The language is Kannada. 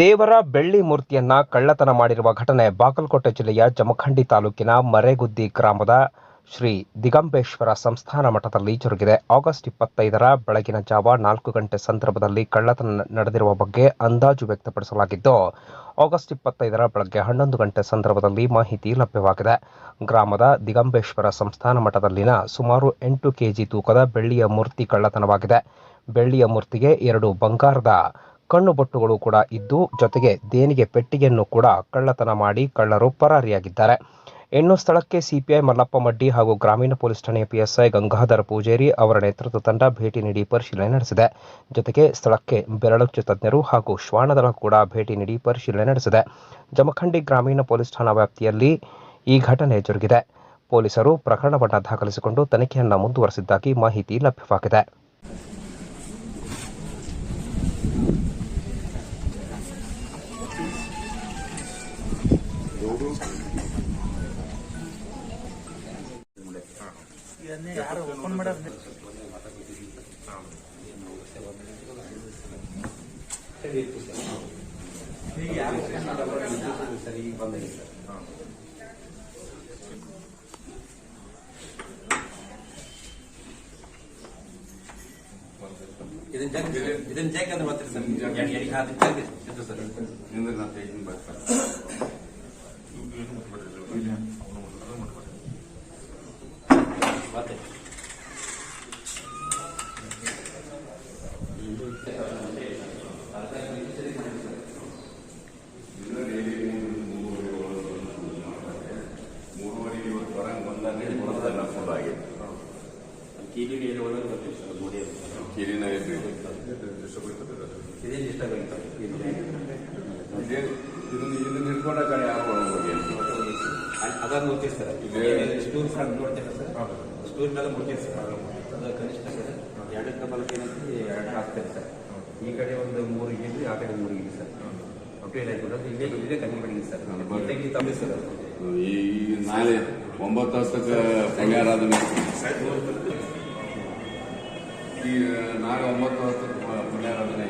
ದೇವರ ಬೆಳ್ಳಿ ಮೂರ್ತಿಯನ್ನ ಕಳ್ಳತನ ಮಾಡಿರುವ ಘಟನೆ ಬಾಗಲಕೋಟೆ ಜಿಲ್ಲೆಯ ಜಮಖಂಡಿ ತಾಲೂಕಿನ ಮರೆಗುದ್ದಿ ಗ್ರಾಮದ ಶ್ರೀ ದಿಗಂಬೇಶ್ವರ ಸಂಸ್ಥಾನ ಮಠದಲ್ಲಿ ಜರುಗಿದೆ. ಆಗಸ್ಟ್ ಇಪ್ಪತ್ತೈದರ ಬೆಳಗಿನ ಜಾವ ನಾಲ್ಕು ಗಂಟೆ ಸಂದರ್ಭದಲ್ಲಿ ಕಳ್ಳತನ ನಡೆದಿರುವ ಬಗ್ಗೆ ಅಂದಾಜು ವ್ಯಕ್ತಪಡಿಸಲಾಗಿದ್ದು, ಆಗಸ್ಟ್ ಇಪ್ಪತ್ತೈದರ ಬೆಳಗ್ಗೆ ಹನ್ನೊಂದು ಗಂಟೆ ಸಂದರ್ಭದಲ್ಲಿ ಮಾಹಿತಿ ಲಭ್ಯವಾಗಿದೆ. ಗ್ರಾಮದ ದಿಗಂಬೇಶ್ವರ ಸಂಸ್ಥಾನ ಮಠದಲ್ಲಿನ ಸುಮಾರು ಎಂಟು ಕೆಜಿ ತೂಕದ ಬೆಳ್ಳಿಯ ಮೂರ್ತಿ ಕಳ್ಳತನವಾಗಿದೆ. ಬೆಳ್ಳಿಯ ಮೂರ್ತಿಗೆ ಎರಡು ಬಂಗಾರದ ಕಣ್ಣುಬೊಟ್ಟುಗಳು ಕೂಡ ಇದ್ದು ಜೊತೆಗೆ ದೇಣಿಗೆ ಪೆಟ್ಟಿಗೆಯನ್ನು ಕೂಡ ಕಳ್ಳತನ ಮಾಡಿ ಕಳ್ಳರು ಪರಾರಿಯಾಗಿದ್ದಾರೆ. ಹೆಣ್ಣು ಸ್ಥಳಕ್ಕೆ ಸಿಪಿಐ ಮಲ್ಲಪ್ಪ ಮಡ್ಡಿ ಹಾಗೂ ಗ್ರಾಮೀಣ ಪೊಲೀಸ್ ಠಾಣೆಯ ಪಿಎಸ್ಐ ಗಂಗಾಧರ ಪೂಜೇರಿ ಅವರ ನೇತೃತ್ವ ತಂಡ ಭೇಟಿ ನೀಡಿ ಪರಿಶೀಲನೆ ನಡೆಸಿದೆ. ಜೊತೆಗೆ ಸ್ಥಳಕ್ಕೆ ಬೆರಳಚ್ಚು ತಜ್ಞರು ಹಾಗೂ ಶ್ವಾನದಳ ಕೂಡ ಭೇಟಿ ನೀಡಿ ಪರಿಶೀಲನೆ ನಡೆಸಿದೆ. ಜಮಖಂಡಿ ಗ್ರಾಮೀಣ ಪೊಲೀಸ್ ಠಾಣಾ ವ್ಯಾಪ್ತಿಯಲ್ಲಿ ಈ ಘಟನೆ ಜರುಗಿದೆ. ಪೊಲೀಸರು ಪ್ರಕರಣವನ್ನು ದಾಖಲಿಸಿಕೊಂಡು ತನಿಖೆಯನ್ನು ಮುಂದುವರೆಸಿದ್ದಾಗಿ ಮಾಹಿತಿ ಲಭ್ಯವಾಗಿದೆ. ಇದನ್ನೇ ಯಾರು ಓಪನ್ ಮಾಡೋದು ಇದನ್ನ ಜಗ್ ಇದನ್ನ ಜಗ್ ಅಂತ ಬರ್ತೀರಿ ಸರ್ ಎಡಿ ಎಡಿ ಹಾಕಿ ಜಗ್ ಇದು ಸರ್ ನಿಂದ್ರೆ ನಾನು ತೆಗಿತೀನಿ ಬರ್ತಾರೆ ಮತ್ತೆ ಕೀಲಿ ನೀರು ಒಳಗೆ ಬರ್ತೀವಿ ಸರ್ ನೋಡಿ ಕೀಲಿನ ಇದ್ರಿ ಇದೇನು ಇಷ್ಟ ಆಗುತ್ತೆ ಇದನ್ನ ಇದನ್ನ ಹಿಡ್ಕೊಂಡ ಕಡೆ ಯಾರು ಒಳಗೆ ಅದಾದ ನೋಡ್ತೀವಿ ಸರ್ ಸ್ಟೂರ್ ಸ್ಟೂಲ್ ಸರ್ ನೋಡ್ತೀರಾ ಸರ್? ಸ್ಟೂಲ್ ಮೇಲೆ ಮುಟ್ತೀವಿ ಸರ್ ಅದು ಕನಿಷ್ಠ ಸರ್ ಎರಡು ಕಬಲಕ್ಕೆ ಏನಂತ ಎರಡು ಹಾಕ್ತಾರೆ ಸರ್. ಈ ಕಡೆ ಒಂದು ಮೂರು ಇಲ್ಲಿ ಆ ಕಡೆ ಮೂರು ಇಲ್ಲಿ ಸರ್. ಹೊಟ್ಟೆ ಹಾಕಿಬಿಡೋದು ಇಲ್ಲೇ ಇಲ್ಲೇ ಕಮ್ಮಿ ಮಾಡಿದ್ವಿ ಸರ್. ನೀಟಾಗಿ ತಮ್ಮಿ ಸರ್ ಈ ನಾಳೆ ಒಂಬತ್ತು ಹತ್ತಕ್ಕೆ ಪುಣ್ಯಾರಾಧನೆ ಈ ನಾಳೆ ಒಂಬತ್ತು ಹತ್ತಕ್ಕೆ ಪುಣ್ಯಾರಾಧನೆ.